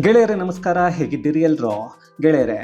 ಗೆಳೆಯರೇ, ನಮಸ್ಕಾರ. ಹೇಗಿದ್ದೀರಿ ಎಲ್ರು? ಗೆಳೆಯರೆ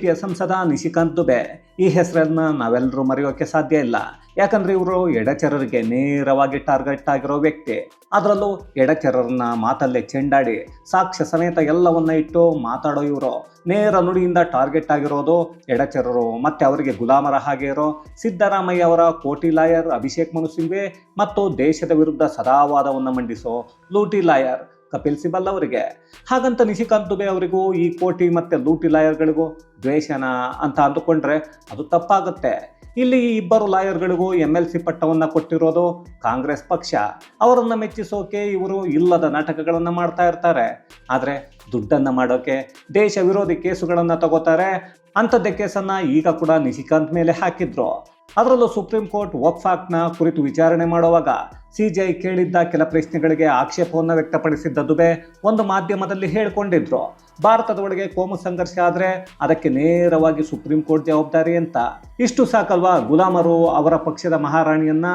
ಪಿಯ ಸಂಸದ ನಿಶಿಕಾಂತ್ ದುಬೆ, ಈ ಹೆಸರನ್ನ ನಾವೆಲ್ಲರೂ ಮರೆಯೋಕೆ ಸಾಧ್ಯ ಇಲ್ಲ. ಯಾಕಂದ್ರೆ ಇವರು ಎಡಚರರಿಗೆ ನೇರವಾಗಿ ಟಾರ್ಗೆಟ್ ಆಗಿರೋ ವ್ಯಕ್ತಿ. ಅದರಲ್ಲೂ ಎಡಚರರನ್ನ ಮಾತಲ್ಲೇ ಚೆಂಡಾಡಿ, ಸಾಕ್ಷ್ಯ ಸಮೇತ ಎಲ್ಲವನ್ನ ಇಟ್ಟು ಮಾತಾಡೋ ಇವರು. ನೇರ ನುಡಿಯಿಂದ ಟಾರ್ಗೆಟ್ ಆಗಿರೋದು ಎಡಚರರು. ಮತ್ತೆ ಅವರಿಗೆ ಗುಲಾಮರ ಹಾಗೆ ಇರೋ ಸಿದ್ದರಾಮಯ್ಯ ಅವರ ಕೋಟಿ ಲಾಯರ್ ಅಭಿಷೇಕ್ ಮನು ಸಿಂಘ್ವಿ ಮತ್ತು ದೇಶದ ವಿರುದ್ಧ ಸದಾವಾದವನ್ನು ಮಂಡಿಸೋ ಲೂಟಿ ಲಾಯರ್ ಕಪಿಲ್ ಸಿಬಲ್ ಅವರಿಗೆ. ಹಾಗಂತ ನಿಶಿಕಾಂತ್ ದುಬೆ ಅವರಿಗೂ ಈ ಕೋಟಿ ಮತ್ತೆ ಲೂಟಿ ಲಾಯರ್ಗಳಿಗೂ ದ್ವೇಷನ ಅಂತ ಅಂದುಕೊಂಡ್ರೆ ಅದು ತಪ್ಪಾಗುತ್ತೆ. ಇಲ್ಲಿ ಈ ಇಬ್ಬರು ಲಾಯರ್ಗಳಿಗೂ ಎಂ ಎಲ್ ಸಿ ಪಟ್ಟವನ್ನು ಕೊಟ್ಟಿರೋದು ಕಾಂಗ್ರೆಸ್ ಪಕ್ಷ. ಅವರನ್ನು ಮೆಚ್ಚಿಸೋಕೆ ಇವರು ಇಲ್ಲದ ನಾಟಕಗಳನ್ನು ಮಾಡ್ತಾ ಇರ್ತಾರೆ. ಆದರೆ ದುಡ್ಡನ್ನು ಮಾಡೋಕೆ, ದೇಶ ವಿರೋಧಿ ಕೇಸುಗಳನ್ನು ತಗೋತಾರೆ. ಅಂಥದ್ದೇ ಕೇಸನ್ನು ಈಗ ಕೂಡ ನಿಶಿಕಾಂತ್ ಮೇಲೆ ಹಾಕಿದ್ರು. ಅದರಲ್ಲೂ ಸುಪ್ರೀಂ ಕೋರ್ಟ್ ವಕ್ಫ್ ಆಕ್ಟ್ನ ಕುರಿತು ವಿಚಾರಣೆ ಮಾಡುವಾಗ ಸಿಜಿಐ ಕೇಳಿದ್ದ ಕೆಲ ಪ್ರಶ್ನೆಗಳಿಗೆ ಆಕ್ಷೇಪವನ್ನು ವ್ಯಕ್ತಪಡಿಸಿದ್ದ ದುಬೆ ಒಂದು ಮಾಧ್ಯಮದಲ್ಲಿ ಹೇಳಿಕೊಂಡಿದ್ರು. ಭಾರತದ ಒಳಗೆ ಕೋಮು ಸಂಘರ್ಷ ಆದರೆ ಅದಕ್ಕೆ ನೇರವಾಗಿ ಸುಪ್ರೀಂ ಕೋರ್ಟ್ ಜವಾಬ್ದಾರಿ ಅಂತ. ಇಷ್ಟು ಸಾಕಲ್ವಾ ಗುಲಾಮರು ಅವರ ಪಕ್ಷದ ಮಹಾರಾಣಿಯನ್ನ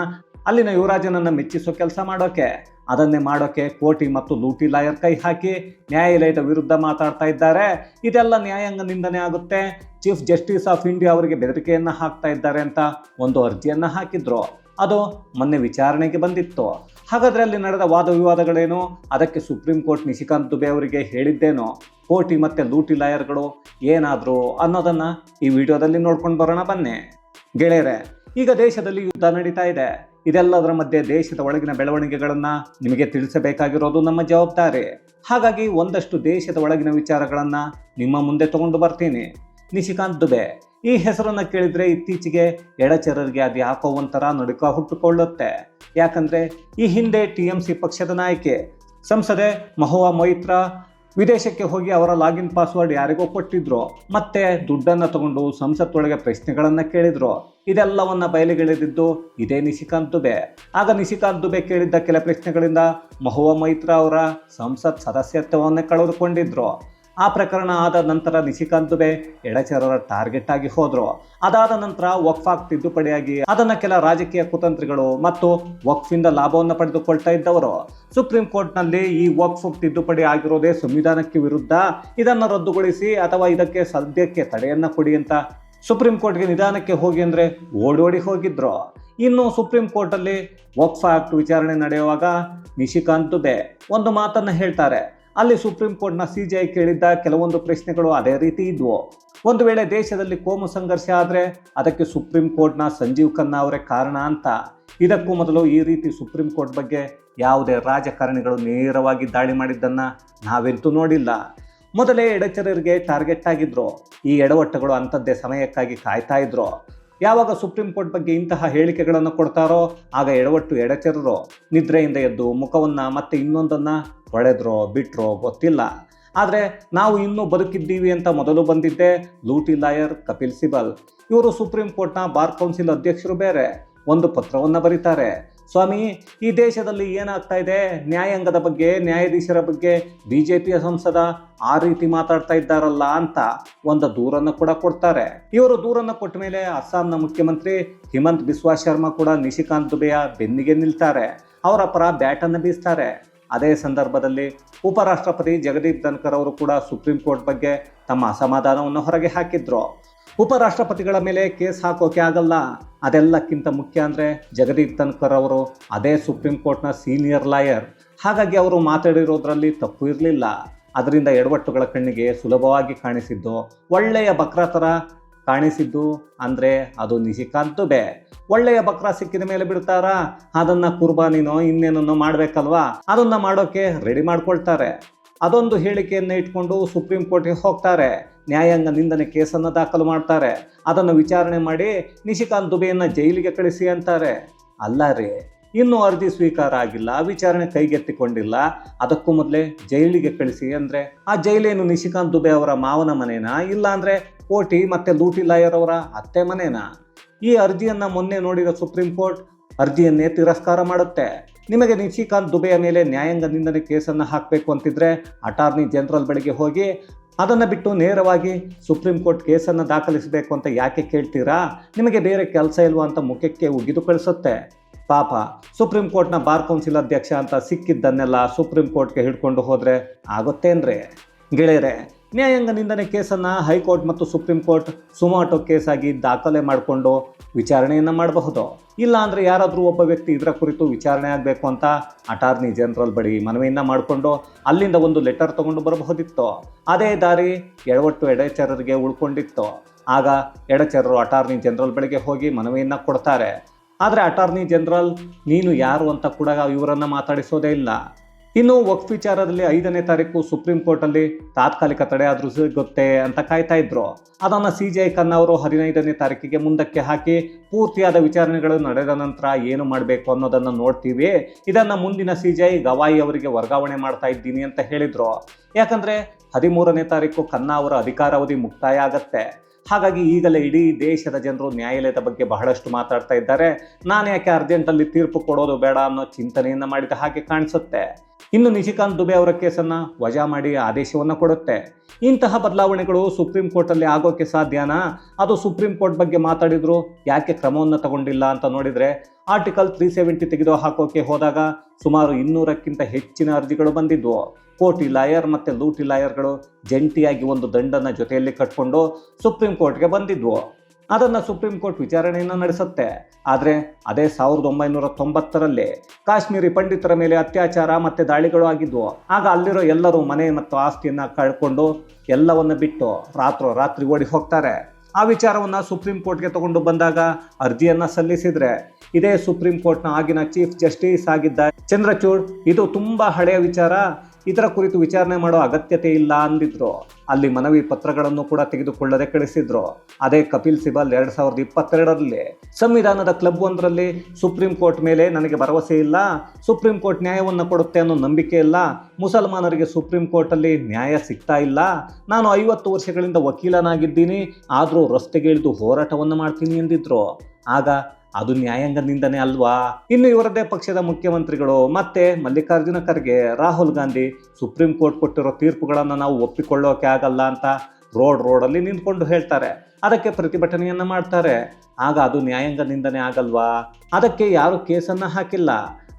ಅಲ್ಲಿನ ಯುವರಾಜನನ್ನು ಮೆಚ್ಚಿಸೋ ಕೆಲಸ ಮಾಡೋಕೆ, ಅದನ್ನೇ ಮಾಡೋಕೆ ಕೋಟಿ ಮತ್ತು ಲೂಟಿ ಲಾಯರ್ ಕೈ ಹಾಕಿ ನ್ಯಾಯಾಲಯದ ವಿರುದ್ಧ ಮಾತಾಡ್ತಾ ಇದ್ದಾರೆ. ಇದೆಲ್ಲ ನ್ಯಾಯಾಂಗ ನಿಂದನೆ ಆಗುತ್ತೆ. ಚೀಫ್ ಜಸ್ಟಿಸ್ ಆಫ್ ಇಂಡಿಯಾ ಅವರಿಗೆ ಬೆದರಿಕೆಯನ್ನ ಹಾಕ್ತಾ ಇದ್ದಾರೆ ಅಂತ ಒಂದು ಅರ್ಜಿಯನ್ನ ಹಾಕಿದ್ರು. ಅದು ಮೊನ್ನೆ ವಿಚಾರಣೆಗೆ ಬಂದಿತ್ತು. ಹಾಗಾದ್ರೆ ಅಲ್ಲಿ ನಡೆದ ವಾದ ವಿವಾದಗಳೇನು ಅದಕ್ಕೆ ಸುಪ್ರೀಂ ಕೋರ್ಟ್ ನಿಶಿಕಾಂತ್ ದುಬೆ ಅವರಿಗೆ ಹೇಳಿದ್ದೇನೋ? ಕೋಟಿ ಮತ್ತೆ ಲೂಟಿ ಲಾಯರ್ಗಳು ಏನಾದರೂ ಅನ್ನೋದನ್ನ ಈ ವಿಡಿಯೋದಲ್ಲಿ ನೋಡ್ಕೊಂಡು ಬರೋಣ ಬನ್ನಿ. ಗೆಳೆಯರೆ, ಈಗ ದೇಶದಲ್ಲಿ ಯುದ್ಧ ನಡೀತಾ ಇದೆ. ಇದೆಲ್ಲದರ ಮಧ್ಯೆ ದೇಶದ ಒಳಗಿನ ಬೆಳವಣಿಗೆಗಳನ್ನು ನಿಮಗೆ ತಿಳಿಸಬೇಕಾಗಿರೋದು ನಮ್ಮ ಜವಾಬ್ದಾರಿ. ಹಾಗಾಗಿ ಒಂದಷ್ಟು ದೇಶದ ಒಳಗಿನ ವಿಚಾರಗಳನ್ನು ನಿಮ್ಮ ಮುಂದೆ ತಗೊಂಡು ಬರ್ತೀನಿ. ನಿಶಿಕಾಂತ್ ದುಬೆ, ಈ ಹೆಸರನ್ನ ಕೇಳಿದ್ರೆ ಇತ್ತೀಚೆಗೆ ಎಡಚರರಿಗೆ ಅದು ಯಾಕೋ ಒಂಥರ ನಡುಕ ಹುಟ್ಟುಕೊಳ್ಳುತ್ತೆ. ಯಾಕಂದ್ರೆ ಈ ಹಿಂದೆ ಟಿ ಎಂ ಸಿ ಪಕ್ಷದ ನಾಯಕಿ, ಸಂಸದೆ ಮಹುವಾ ಮೊಯಿತ್ರಾ ವಿದೇಶಕ್ಕೆ ಹೋಗಿ ಅವರ ಲಾಗಿನ್ ಪಾಸ್ವರ್ಡ್ ಯಾರಿಗೋ ಕೊಟ್ಟಿದ್ರು, ಮತ್ತೆ ದುಡ್ಡನ್ನು ತಗೊಂಡು ಸಂಸತ್ತೊಳಗೆ ಪ್ರಶ್ನೆಗಳನ್ನು ಕೇಳಿದ್ರು. ಇದೆಲ್ಲವನ್ನ ಬಯಲಿಗೆಳೆದಿದ್ದು ಇದೇ ನಿಶಿಕಾಂತ್ ದುಬೆ. ಆಗ ನಿಶಿಕಾಂತ್ ದುಬೆ ಕೇಳಿದ್ದ ಕೆಲ ಪ್ರಶ್ನೆಗಳಿಂದ ಮಹುವಾ ಮೈತ್ರಾ ಅವರ ಸಂಸತ್ ಸದಸ್ಯತ್ವವನ್ನೇ ಕಳೆದುಕೊಂಡಿದ್ರು. ಆ ಪ್ರಕರಣ ಆದ ನಂತರ ನಿಶಿಕಾಂತ್ ಎಡಚರರ ಟಾರ್ಗೆಟ್ ಆಗಿ ಹೋದ್ರು. ಅದಾದ ನಂತರ ವಕ್ಫಾಕ್ ತಿದ್ದುಪಡಿಯಾಗಿ ಅದನ್ನ ಕೆಲ ರಾಜಕೀಯ ಕುತಂತ್ರಿಗಳು ಮತ್ತು ವಕ್ಫಿಂದ ಲಾಭವನ್ನು ಪಡೆದುಕೊಳ್ತಾ ಇದ್ದವರು. ಸುಪ್ರೀಂ ಕೋರ್ಟ್ನಲ್ಲಿ ಈ ವಕ್ಫ್ ತಿದ್ದುಪಡಿ ಆಗಿರೋದೇ ಸಂವಿಧಾನಕ್ಕೆ ವಿರುದ್ಧ? ಇದನ್ನು ರದ್ದುಗೊಳಿಸಿ ಅಥವಾ ಇದಕ್ಕೆ ಸದ್ಯಕ್ಕೆ ತಡೆಯನ್ನ ಕೊಡಿ ಅಂತ ಸುಪ್ರೀಂ ಕೋರ್ಟ್ಗೆ ನಿಧಾನಕ್ಕೆ ಹೋಗಿ ಅಂದ್ರೆ ಓಡೋಡಿ ಹೋಗಿದ್ರು. ಇನ್ನು ಸುಪ್ರೀಂ ಕೋರ್ಟಲ್ಲಿ ವಕ್ಫ್ ಆಕ್ಟ್ ವಿಚಾರಣೆ ನಡೆಯುವಾಗ ನಿಶಿಕಾಂತ್ ದುಬೆ ಒಂದು ಮಾತನ್ನ ಹೇಳ್ತಾರೆ. ಅಲ್ಲಿ ಸುಪ್ರೀಂ ಕೋರ್ಟ್ನ ಸಿ ಜಿ ಐ ಕೇಳಿದ್ದ ಕೆಲವೊಂದು ಪ್ರಶ್ನೆಗಳು ಅದೇ ರೀತಿ ಇದ್ವು. ಒಂದು ವೇಳೆ ದೇಶದಲ್ಲಿ ಕೋಮು ಸಂಘರ್ಷ ಆದರೆ ಅದಕ್ಕೆ ಸುಪ್ರೀಂ ಕೋರ್ಟ್ನ ಸಂಜೀವ್ ಖನ್ನಾ ಅವರೇ ಕಾರಣ ಅಂತ. ಇದಕ್ಕೂ ಮೊದಲು ಈ ರೀತಿ ಸುಪ್ರೀಂ ಕೋರ್ಟ್ ಬಗ್ಗೆ ಯಾವುದೇ ರಾಜಕಾರಣಿಗಳು ನೇರವಾಗಿ ದಾಳಿ ಮಾಡಿದ್ದನ್ನು ನಾವೆಂತೂ ನೋಡಿಲ್ಲ. ಮೊದಲೇ ಎಡಚರರಿಗೆ ಟಾರ್ಗೆಟ್ ಆಗಿದ್ರು. ಈ ಎಡವಟ್ಟುಗಳು ಅಂಥದ್ದೇ ಸಮಯಕ್ಕಾಗಿ ಕಾಯ್ತಾ ಇದ್ರು. ಯಾವಾಗ ಸುಪ್ರೀಂ ಕೋರ್ಟ್ ಬಗ್ಗೆ ಇಂತಹ ಹೇಳಿಕೆಗಳನ್ನು ಕೊಡ್ತಾರೋ, ಆಗ ಎಡವಟ್ಟು ಎಡಚರರು ನಿದ್ರೆಯಿಂದ ಎದ್ದು ಮುಖವನ್ನು ಮತ್ತೆ ಇನ್ನೊಂದನ್ನು ಹೊಳೆದ್ರೋ ಬಿಟ್ರೋ ಗೊತ್ತಿಲ್ಲ. ಆದರೆ ನಾವು ಇನ್ನೂ ಬದುಕಿದ್ದೀವಿ ಅಂತ ಮೊದಲು ಬಂದಿದ್ದೆ ಲೂಟಿ ಲಾಯರ್ ಕಪಿಲ್ ಸಿಬಲ್. ಇವರು ಸುಪ್ರೀಂ ಕೋರ್ಟ್ನ ಬಾರ್ ಕೌನ್ಸಿಲ್ ಅಧ್ಯಕ್ಷರು ಬೇರೆ. ಒಂದು ಪತ್ರವನ್ನು ಬರೀತಾರೆ. ಸ್ವಾಮಿ, ಈ ದೇಶದಲ್ಲಿ ಏನಾಗ್ತಾ ಇದೆ? ನ್ಯಾಯಾಂಗದ ಬಗ್ಗೆ, ನ್ಯಾಯಾಧೀಶರ ಬಗ್ಗೆ ಬಿ ಜೆ ಪಿಯ ಸಂಸದ ಆ ರೀತಿ ಮಾತಾಡ್ತಾ ಇದ್ದಾರಲ್ಲ ಅಂತ ಒಂದು ದೂರನ್ನು ಕೂಡ ಕೊಡ್ತಾರೆ. ಇವರು ದೂರನ್ನು ಕೊಟ್ಟ ಮೇಲೆ ಅಸ್ಸಾಂನ ಮುಖ್ಯಮಂತ್ರಿ ಹಿಮಂತ್ ಬಿಸ್ವಾ ಶರ್ಮಾ ಕೂಡ ನಿಶಿಕಾಂತ್ ದುಬೆಯ ಬೆನ್ನಿಗೆ ನಿಲ್ತಾರೆ. ಅವರ ಪರ ಬ್ಯಾಟನ್ನು ಬೀಸ್ತಾರೆ. ಅದೇ ಸಂದರ್ಭದಲ್ಲಿ ಉಪರಾಷ್ಟ್ರಪತಿ ಜಗದೀಪ್ ಧನ್ಕರ್ ಅವರು ಕೂಡ ಸುಪ್ರೀಂ ಕೋರ್ಟ್ ಬಗ್ಗೆ ತಮ್ಮ ಅಸಮಾಧಾನವನ್ನು ಹೊರಗೆ ಹಾಕಿದ್ರು. ಉಪರಾಷ್ಟ್ರಪತಿಗಳ ಮೇಲೆ ಕೇಸ್ ಹಾಕೋಕೆ ಆಗಲ್ಲ. ಅದೆಲ್ಲಕ್ಕಿಂತ ಮುಖ್ಯ ಅಂದರೆ ಜಗದೀಪ್ ತನ್ಕರ್ ಅವರು ಅದೇ ಸುಪ್ರೀಂ ಕೋರ್ಟ್ನ ಸೀನಿಯರ್ ಲಾಯರ್. ಹಾಗಾಗಿ ಅವರು ಮಾತಾಡಿರೋದ್ರಲ್ಲಿ ತಪ್ಪು ಇರಲಿಲ್ಲ. ಅದರಿಂದ ಎಡವಟ್ಟುಗಳ ಕಣ್ಣಿಗೆ ಸುಲಭವಾಗಿ ಕಾಣಿಸಿದ್ದು, ಒಳ್ಳೆಯ ಬಕ್ರ ಥರ ಕಾಣಿಸಿದ್ದು ಅಂದರೆ ಅದು ನಿಶಿಕಾಂತ್ ದುಬೆ ಒಳ್ಳೆಯ ಬಕ್ರ ಸಿಕ್ಕಿದ ಮೇಲೆ ಬಿಡ್ತಾರಾ? ಅದನ್ನು ಕುರ್ಬಾನಿನೋ ಇನ್ನೇನೋ ಮಾಡಬೇಕಲ್ವಾ? ಅದನ್ನು ಮಾಡೋಕ್ಕೆ ರೆಡಿ ಮಾಡ್ಕೊಳ್ತಾರೆ. ಅದೊಂದು ಹೇಳಿಕೆಯನ್ನು ಇಟ್ಕೊಂಡು ಸುಪ್ರೀಂ ಕೋರ್ಟ್ಗೆ ಹೋಗ್ತಾರೆ. ನ್ಯಾಯಾಂಗ ನಿಂದನೆ ಕೇಸನ್ನು ದಾಖಲು ಮಾಡ್ತಾರೆ. ಅದನ್ನು ವಿಚಾರಣೆ ಮಾಡಿ ನಿಶಿಕಾಂತ್ ದುಬೆಯನ್ನು ಜೈಲಿಗೆ ಕಳಿಸಿ ಅಂತಾರೆ. ಅಲ್ಲ ರೀ, ಇನ್ನೂ ಅರ್ಜಿ ಸ್ವೀಕಾರ ಆಗಿಲ್ಲ, ವಿಚಾರಣೆ ಕೈಗೆತ್ತಿಕೊಂಡಿಲ್ಲ. ಅದಕ್ಕೂ ಮೊದಲೇ ಜೈಲಿಗೆ ಕಳಿಸಿ ಅಂದರೆ, ಆ ಜೈಲೇನು ನಿಶಿಕಾಂತ್ ದುಬೆ ಅವರ ಮಾವನ ಮನೆನಾ? ಇಲ್ಲ ಅಂದರೆ ಕೋಟಿ ಮತ್ತು ಲೂಟಿ ಲಾಯರ್ ಅವರ ಅತ್ತೆ ಮನೆನಾ? ಈ ಅರ್ಜಿಯನ್ನು ಮೊನ್ನೆ ನೋಡಿದ ಸುಪ್ರೀಂ ಕೋರ್ಟ್ ಅರ್ಜಿಯನ್ನೇ ತಿರಸ್ಕಾರ ಮಾಡುತ್ತೆ. ನಿಮಗೆ ನಿಶಿಕಾಂತ್ ದುಬೆಯ ಮೇಲೆ ನ್ಯಾಯಾಂಗ ನಿಂದನೆ ಕೇಸನ್ನು ಹಾಕಬೇಕು ಅಂತಿದ್ರೆ, ಅಟಾರ್ನಿ ಜನರಲ್ ಬಳಿಗೆ ಹೋಗಿ ಅದನ್ನು ಬಿಟ್ಟು ನೇರವಾಗಿ ಸುಪ್ರೀಂ ಕೋರ್ಟ್ ಕೇಸನ್ನು ದಾಖಲಿಸಬೇಕು ಅಂತ ಯಾಕೆ ಕೇಳ್ತೀರಾ? ನಿಮಗೆ ಬೇರೆ ಕೆಲಸ ಇಲ್ವಾ ಅಂತ ಮುಖಕ್ಕೆ ಉಗಿದು ಕಳಿಸುತ್ತೆ. ಪಾಪ, ಸುಪ್ರೀಂ ಕೋರ್ಟ್ನ ಬಾರ್ ಕೌನ್ಸಿಲ್ ಅಧ್ಯಕ್ಷ ಅಂತ ಸಿಕ್ಕಿದ್ದನ್ನೆಲ್ಲ ಸುಪ್ರೀಂ ಕೋರ್ಟ್ಗೆ ಹಿಡ್ಕೊಂಡು ಹೋದರೆ ಆಗುತ್ತೇನ್ರಿ ಗೆಳೆಯರೆ ನ್ಯಾಯಾಂಗ ನಿಂದನೆ ಕೇಸನ್ನು ಹೈಕೋರ್ಟ್ ಮತ್ತು ಸುಪ್ರೀಂ ಕೋರ್ಟ್ ಸುಮಾಟೋ ಕೇಸಾಗಿ ದಾಖಲೆ ಮಾಡಿಕೊಂಡು ವಿಚಾರಣೆಯನ್ನು ಮಾಡಬಹುದು. ಇಲ್ಲ ಅಂದರೆ ಯಾರಾದರೂ ಒಬ್ಬ ವ್ಯಕ್ತಿ ಇದರ ಕುರಿತು ವಿಚಾರಣೆ ಆಗಬೇಕು ಅಂತ ಅಟಾರ್ನಿ ಜನರಲ್ ಬಳಿ ಮನವಿಯನ್ನು ಮಾಡಿಕೊಂಡು ಅಲ್ಲಿಂದ ಒಂದು ಲೆಟರ್ ತಗೊಂಡು ಬರಬಹುದಿತ್ತು. ಅದೇ ದಾರಿ ಎಡವಟ್ಟು ಎಡಚರರಿಗೆ ಉಳ್ಕೊಂಡಿತ್ತು. ಆಗ ಎಡಚರರು ಅಟಾರ್ನಿ ಜನರಲ್ ಬಳಿಗೆ ಹೋಗಿ ಮನವಿಯನ್ನು ಕೊಡ್ತಾರೆ. ಆದರೆ ಅಟಾರ್ನಿ ಜನರಲ್, ನೀನು ಯಾರು ಅಂತ ಕೂಡ ಇವರನ್ನು ಮಾತಾಡಿಸೋದೇ ಇಲ್ಲ. ಇನ್ನು ವಕ್ಫ್ ವಿಚಾರದಲ್ಲಿ ಐದನೇ ತಾರೀಕು ಸುಪ್ರೀಂ ಕೋರ್ಟಲ್ಲಿ ತಾತ್ಕಾಲಿಕ ತಡೆ ಆದರೂ ಸಿಗುತ್ತೆ ಅಂತ ಕಾಯ್ತಾ ಇದ್ರು. ಅದನ್ನು ಸಿ ಜೆ ಐ ಖನ್ನಾ ಅವರು ಹದಿನೈದನೇ ತಾರೀಕಿಗೆ ಮುಂದಕ್ಕೆ ಹಾಕಿ ಪೂರ್ತಿಯಾದ ವಿಚಾರಣೆಗಳು ನಡೆದ ನಂತರ ಏನು ಮಾಡಬೇಕು ಅನ್ನೋದನ್ನು ನೋಡ್ತೀವಿ. ಇದನ್ನು ಮುಂದಿನ ಸಿ ಜೆ ಗವಾಯಿ ಅವರಿಗೆ ವರ್ಗಾವಣೆ ಮಾಡ್ತಾ ಇದ್ದೀನಿ ಅಂತ ಹೇಳಿದರು. ಯಾಕಂದರೆ ಹದಿಮೂರನೇ ತಾರೀಕು ಖನ್ನಾ ಅವರ ಅಧಿಕಾರಾವಧಿ ಮುಕ್ತಾಯ ಆಗತ್ತೆ. ಹಾಗಾಗಿ ಈಗಲೇ ಇಡೀ ದೇಶದ ಜನರು ನ್ಯಾಯಾಲಯದ ಬಗ್ಗೆ ಬಹಳಷ್ಟು ಮಾತಾಡ್ತಾ ಇದ್ದಾರೆ. ನಾನು ಯಾಕೆ ಅರ್ಜೆಂಟಲ್ಲಿ ತೀರ್ಪು ಕೊಡೋದು ಬೇಡ ಅನ್ನೋ ಚಿಂತನೆಯನ್ನು ಮಾಡಿದ ಹಾಗೆ ಕಾಣಿಸುತ್ತೆ. ಇನ್ನು ನಿಶಿಕಾಂತ್ ದುಬೆ ಅವರ ಕೇಸನ್ನು ವಜಾ ಮಾಡಿ ಆದೇಶವನ್ನು ಕೊಡುತ್ತೆ. ಇಂತಹ ಬದಲಾವಣೆಗಳು ಸುಪ್ರೀಂ ಕೋರ್ಟಲ್ಲಿ ಆಗೋಕ್ಕೆ ಸಾಧ್ಯನಾ? ಅದು ಸುಪ್ರೀಂ ಕೋರ್ಟ್ ಬಗ್ಗೆ ಮಾತಾಡಿದ್ರು ಯಾಕೆ ಕ್ರಮವನ್ನು ತಗೊಂಡಿಲ್ಲ ಅಂತ ನೋಡಿದರೆ ಆರ್ಟಿಕಲ್ ತ್ರೀ ಸೆವೆಂಟಿ ತೆಗೆದು ಹಾಕೋಕೆ ಹೋದಾಗ ಸುಮಾರು ಇನ್ನೂರಕ್ಕಿಂತ ಹೆಚ್ಚಿನ ಅರ್ಜಿಗಳು ಬಂದಿದ್ವು. ಕೋಟಿ ಲಾಯರ್ ಮತ್ತು ಲೂಟಿ ಲಾಯರ್ಗಳು ಜಂಟಿಯಾಗಿ ಒಂದು ದಂಡನ ಜೊತೆಯಲ್ಲಿ ಕಟ್ಕೊಂಡು ಸುಪ್ರೀಂ ಕೋರ್ಟ್ಗೆ ಬಂದಿದ್ವು. ಅದನ್ನು ಸುಪ್ರೀಂ ಕೋರ್ಟ್ ವಿಚಾರಣೆಯನ್ನು ನಡೆಸುತ್ತೆ. ಆದರೆ ಅದೇ ಸಾವಿರದ ಒಂಬೈನೂರ ತೊಂಬತ್ತರಲ್ಲಿ ಕಾಶ್ಮೀರಿ ಪಂಡಿತರ ಮೇಲೆ ಅತ್ಯಾಚಾರ ಮತ್ತು ದಾಳಿಗಳು ಆಗಿದ್ವು. ಆಗ ಅಲ್ಲಿರೋ ಎಲ್ಲರೂ ಮನೆ ಮತ್ತು ಆಸ್ತಿಯನ್ನು ಕಳ್ಕೊಂಡು ಎಲ್ಲವನ್ನ ಬಿಟ್ಟು ರಾತ್ರೋ ರಾತ್ರಿ ಓಡಿ ಹೋಗ್ತಾರೆ. ಆ ವಿಚಾರವನ್ನು ಸುಪ್ರೀಂ ಕೋರ್ಟ್ಗೆ ತಗೊಂಡು ಬಂದಾಗ ಅರ್ಜಿಯನ್ನು ಸಲ್ಲಿಸಿದ್ರೆ ಇದೇ ಸುಪ್ರೀಂ ಕೋರ್ಟ್ನ ಆಗಿನ ಚೀಫ್ ಜಸ್ಟಿಸ್ ಆಗಿದ್ದ ಚಂದ್ರಚೂಡ್, ಇದು ತುಂಬ ಹಳೆಯ ವಿಚಾರ, ಇದರ ಕುರಿತು ವಿಚಾರಣೆ ಮಾಡೋ ಅಗತ್ಯತೆ ಇಲ್ಲ ಅಂದಿದ್ರು. ಅಲ್ಲಿ ಮನವಿ ಪತ್ರಗಳನ್ನು ಕೂಡ ತೆಗೆದುಕೊಳ್ಳದೆ ಕಳಿಸಿದ್ರು. ಅದೇ ಕಪಿಲ್ ಸಿಬಲ್ ಎರಡ್ ಸಾವಿರದ ಇಪ್ಪತ್ತೆರಡರಲ್ಲಿ, ಸಂವಿಧಾನದ ಕ್ಲಬ್ ಒಂದರಲ್ಲಿ ಸುಪ್ರೀಂ ಕೋರ್ಟ್ ಮೇಲೆ ನನಗೆ ಭರವಸೆ ಇಲ್ಲ, ಸುಪ್ರೀಂ ಕೋರ್ಟ್ ನ್ಯಾಯವನ್ನು ಕೊಡುತ್ತೆ ಅನ್ನೋ ನಂಬಿಕೆ ಇಲ್ಲ, ಮುಸಲ್ಮಾನರಿಗೆ ಸುಪ್ರೀಂ ಕೋರ್ಟಲ್ಲಿ ನ್ಯಾಯ ಸಿಗ್ತಾ ಇಲ್ಲ, ನಾನು ಐವತ್ತು ವರ್ಷಗಳಿಂದ ವಕೀಲನಾಗಿದ್ದೀನಿ, ಆದರೂ ರಸ್ತೆಗೆ ಇಳಿದು ಹೋರಾಟವನ್ನು ಮಾಡ್ತೀನಿ ಎಂದಿದ್ರು. ಆಗ ಅದು ನ್ಯಾಯಾಂಗದಿಂದನೇ ಅಲ್ವಾ? ಇನ್ನು ಇವರದೇ ಪಕ್ಷದ ಮುಖ್ಯಮಂತ್ರಿಗಳು ಮತ್ತೆ ಮಲ್ಲಿಕಾರ್ಜುನ ಖರ್ಗೆ, ರಾಹುಲ್ ಗಾಂಧಿ ಸುಪ್ರೀಂ ಕೋರ್ಟ್ ಕೊಟ್ಟಿರೋ ತೀರ್ಪುಗಳನ್ನು ನಾವು ಒಪ್ಪಿಕೊಳ್ಳೋಕೆ ಆಗಲ್ಲ ಅಂತ ರೋಡ್ ರೋಡಲ್ಲಿ ನಿಂತ್ಕೊಂಡು ಹೇಳ್ತಾರೆ. ಅದಕ್ಕೆ ಪ್ರತಿಭಟನೆಯನ್ನು ಮಾಡ್ತಾರೆ. ಆಗ ಅದು ನ್ಯಾಯಾಂಗದಿಂದನೇ ಆಗಲ್ವಾ? ಅದಕ್ಕೆ ಯಾರು ಕೇಸನ್ನು ಹಾಕಿಲ್ಲ.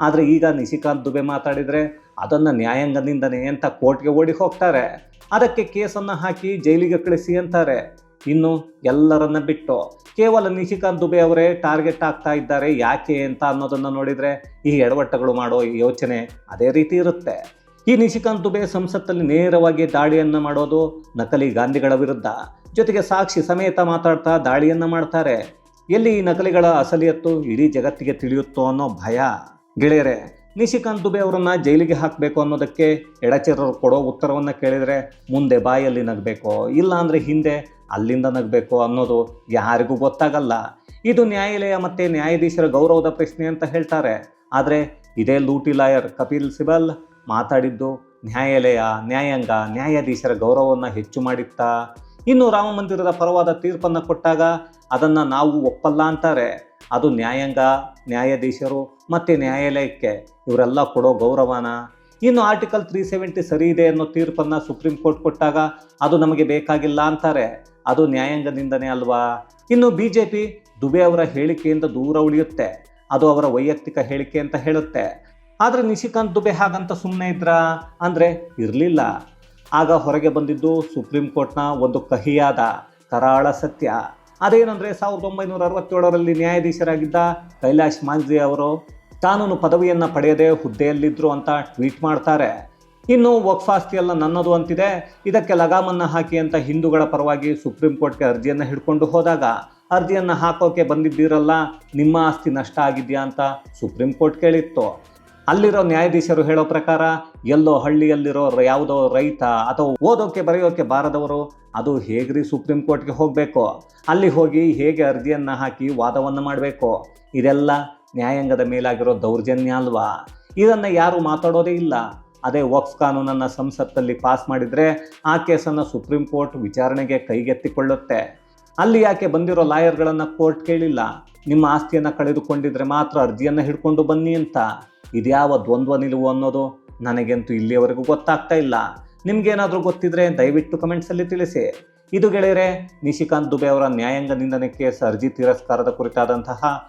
ಆದರೆ ಈಗ ನಿಶಿಕಾಂತ್ ದುಬೆ ಮಾತಾಡಿದರೆ ಅದನ್ನು ನ್ಯಾಯಾಂಗದಿಂದನೇ ಅಂತ ಕೋರ್ಟ್ಗೆ ಓಡಿ ಹೋಗ್ತಾರೆ. ಅದಕ್ಕೆ ಕೇಸನ್ನು ಹಾಕಿ ಜೈಲಿಗೆ ಕಳಿಸಿ ಅಂತಾರೆ. ಇನ್ನು ಎಲ್ಲರನ್ನ ಬಿಟ್ಟು ಕೇವಲ ನಿಶಿಕಾಂತ್ ದುಬೆ ಅವರೇ ಟಾರ್ಗೆಟ್ ಆಗ್ತಾ ಇದ್ದಾರೆ. ಯಾಕೆ ಅಂತ ಅನ್ನೋದನ್ನು ನೋಡಿದರೆ ಈ ಎಡವಟ್ಟಗಳು ಮಾಡೋ ಯೋಚನೆ ಅದೇ ರೀತಿ ಇರುತ್ತೆ. ಈ ನಿಶಿಕಾಂತ್ ದುಬೆ ಸಂಸತ್ತಲ್ಲಿ ನೇರವಾಗಿ ದಾಳಿಯನ್ನು ಮಾಡೋದು ನಕಲಿ ಗಾಂಧಿಗಳ ವಿರುದ್ಧ. ಜೊತೆಗೆ ಸಾಕ್ಷಿ ಸಮೇತ ಮಾತಾಡ್ತಾ ದಾಳಿಯನ್ನು ಮಾಡ್ತಾರೆ. ಎಲ್ಲಿ ಈ ನಕಲಿಗಳ ಅಸಲಿಯತ್ತು ಇಡೀ ಜಗತ್ತಿಗೆ ತಿಳಿಯುತ್ತೋ ಅನ್ನೋ ಭಯ. ಗೆಳೆಯರೆ, ನಿಶಿಕಾಂತ್ ದುಬೆ ಅವರನ್ನ ಜೈಲಿಗೆ ಹಾಕಬೇಕು ಅನ್ನೋದಕ್ಕೆ ಎಡಚರರು ಕೊಡೋ ಉತ್ತರವನ್ನು ಕೇಳಿದರೆ ಮುಂದೆ ಬಾಯಲ್ಲಿ ನಗಬೇಕು? ಇಲ್ಲ ಅಂದರೆ ಹಿಂದೆ ಅಲ್ಲಿಂದ ನಗಬೇಕು ಅನ್ನೋದು ಯಾರಿಗೂ ಗೊತ್ತಾಗಲ್ಲ. ಇದು ನ್ಯಾಯಾಲಯ ಮತ್ತು ನ್ಯಾಯಾಧೀಶರ ಗೌರವದ ಪ್ರಶ್ನೆ ಅಂತ ಹೇಳ್ತಾರೆ. ಆದರೆ ಇದೇ ಲೂಟಿ ಲಾಯರ್ ಕಪಿಲ್ ಸಿಬಲ್ ಮಾತಾಡಿದ್ದು ನ್ಯಾಯಾಲಯ, ನ್ಯಾಯಾಂಗ, ನ್ಯಾಯಾಧೀಶರ ಗೌರವವನ್ನು ಹೆಚ್ಚು ಮಾಡಿತ್ತಾ? ಇನ್ನು ರಾಮ ಮಂದಿರದ ಪರವಾದ ತೀರ್ಪನ್ನು ಕೊಟ್ಟಾಗ ಅದನ್ನು ನಾವು ಒಪ್ಪಲ್ಲ ಅಂತಾರೆ. ಅದು ನ್ಯಾಯಾಂಗ, ನ್ಯಾಯಾಧೀಶರು ಮತ್ತು ನ್ಯಾಯಾಲಯಕ್ಕೆ ಇವರೆಲ್ಲ ಕೊಡೋ ಗೌರವನ? ಇನ್ನು ಆರ್ಟಿಕಲ್ ತ್ರೀ ಸೆವೆಂಟಿ ಸರಿ ಇದೆ ಅನ್ನೋ ತೀರ್ಪನ್ನು ಸುಪ್ರೀಂ ಕೋರ್ಟ್ ಕೊಟ್ಟಾಗ ಅದು ನಮಗೆ ಬೇಕಾಗಿಲ್ಲ ಅಂತಾರೆ. ಅದು ನ್ಯಾಯಾಂಗದಿಂದನೇ ಅಲ್ವಾ? ಇನ್ನು ಬಿ ಜೆ ಪಿ ದುಬೆ ಅವರ ಹೇಳಿಕೆಯಿಂದ ದೂರ ಉಳಿಯುತ್ತೆ. ಅದು ಅವರ ವೈಯಕ್ತಿಕ ಹೇಳಿಕೆ ಅಂತ ಹೇಳುತ್ತೆ. ಆದರೆ ನಿಶಿಕಾಂತ್ ದುಬೆ ಹಾಗಂತ ಸುಮ್ಮನೆ ಇದ್ರಾ? ಅಂದರೆ ಇರಲಿಲ್ಲ. ಆಗ ಹೊರಗೆ ಬಂದಿದ್ದು ಸುಪ್ರೀಂ ಕೋರ್ಟ್ನ ಒಂದು ಕಹಿಯಾದ ಕರಾಳ ಸತ್ಯ. ಅದೇನಂದರೆ ಸಾವಿರದ ಒಂಬೈನೂರ ಅರವತ್ತೇಳರಲ್ಲಿ ನ್ಯಾಯಾಧೀಶರಾಗಿದ್ದ ಕೈಲಾಶ್ ಮಾಂಜ್ರಿ ಅವರು ಕಾನೂನು ಪದವಿಯನ್ನು ಪಡೆಯದೆ ಹುದ್ದೆಯಲ್ಲಿದ್ದರು ಅಂತ ಟ್ವೀಟ್ ಮಾಡ್ತಾರೆ. ಇನ್ನು ವಕ್ಫ್ ಆಸ್ತಿ ಎಲ್ಲ ನನ್ನದು ಅಂತಿದೆ. ಇದಕ್ಕೆ ಲಗಾಮನ್ನು ಹಾಕಿ ಅಂತ ಹಿಂದೂಗಳ ಪರವಾಗಿ ಸುಪ್ರೀಂ ಕೋರ್ಟ್ಗೆ ಅರ್ಜಿಯನ್ನು ಹಿಡ್ಕೊಂಡು ಹೋದಾಗ, ಅರ್ಜಿಯನ್ನು ಹಾಕೋಕೆ ಬಂದಿದ್ದೀರಲ್ಲ, ನಿಮ್ಮ ಆಸ್ತಿ ನಷ್ಟ ಆಗಿದೆಯಾ ಅಂತ ಸುಪ್ರೀಂ ಕೋರ್ಟ್ ಕೇಳಿತ್ತು. ಅಲ್ಲಿರೋ ನ್ಯಾಯಾಧೀಶರು ಹೇಳೋ ಪ್ರಕಾರ, ಎಲ್ಲೋ ಹಳ್ಳಿಯಲ್ಲಿರೋ ಯಾವುದೋ ರೈತ ಅಥವಾ ಓದೋಕೆ ಬರೆಯೋಕೆ ಬಾರದವರು, ಅದು ಹೇಗ್ರಿ ಸುಪ್ರೀಂ ಕೋರ್ಟ್ಗೆ ಹೋಗಬೇಕು? ಅಲ್ಲಿ ಹೋಗಿ ಹೇಗೆ ಅರ್ಜಿಯನ್ನು ಹಾಕಿ ವಾದವನ್ನು ಮಾಡಬೇಕು? ಇದೆಲ್ಲ ನ್ಯಾಯಾಂಗದ ಮೇಲಾಗಿರೋ ದೌರ್ಜನ್ಯ ಅಲ್ವಾ? ಇದನ್ನು ಯಾರೂ ಮಾತಾಡೋದೇ ಇಲ್ಲ. ಅದೇ ವಕ್ಫ್ ಕಾನೂನನ್ನು ಸಂಸತ್ತಲ್ಲಿ ಪಾಸ್ ಮಾಡಿದರೆ ಆ ಕೇಸನ್ನು ಸುಪ್ರೀಂ ಕೋರ್ಟ್ ವಿಚಾರಣೆಗೆ ಕೈಗೆತ್ತಿಕೊಳ್ಳುತ್ತೆ. ಅಲ್ಲಿ ಯಾಕೆ ಬಂದಿರೋ ಲಾಯರ್ಗಳನ್ನು ಕೋರ್ಟ್ ಕೇಳಿಲ್ಲ? ನಿಮ್ಮ ಆಸ್ತಿಯನ್ನು ಕಳೆದುಕೊಂಡಿದ್ರೆ ಮಾತ್ರ ಅರ್ಜಿಯನ್ನು ಹಿಡ್ಕೊಂಡು ಬನ್ನಿ ಅಂತ. ಇದ್ಯಾವ ದ್ವಂದ್ವ ನಿಲುವು ಅನ್ನೋದು ನನಗಂತೂ ಇಲ್ಲಿಯವರೆಗೂ ಗೊತ್ತಾಗ್ತಾ ಇಲ್ಲ. ನಿಮ್ಗೇನಾದರೂ ಗೊತ್ತಿದ್ರೆ ದಯವಿಟ್ಟು ಕಮೆಂಟ್ಸಲ್ಲಿ ತಿಳಿಸಿ. ಇದು ಗೆಳೆಯರೆ, ನಿಶಿಕಾಂತ್ ದುಬೆ ಅವರ ನ್ಯಾಯಾಂಗ ನಿಂದನೆ ಕೇಸ್ ಅರ್ಜಿ ತಿರಸ್ಕಾರದ ಕುರಿತಾದಂತಹ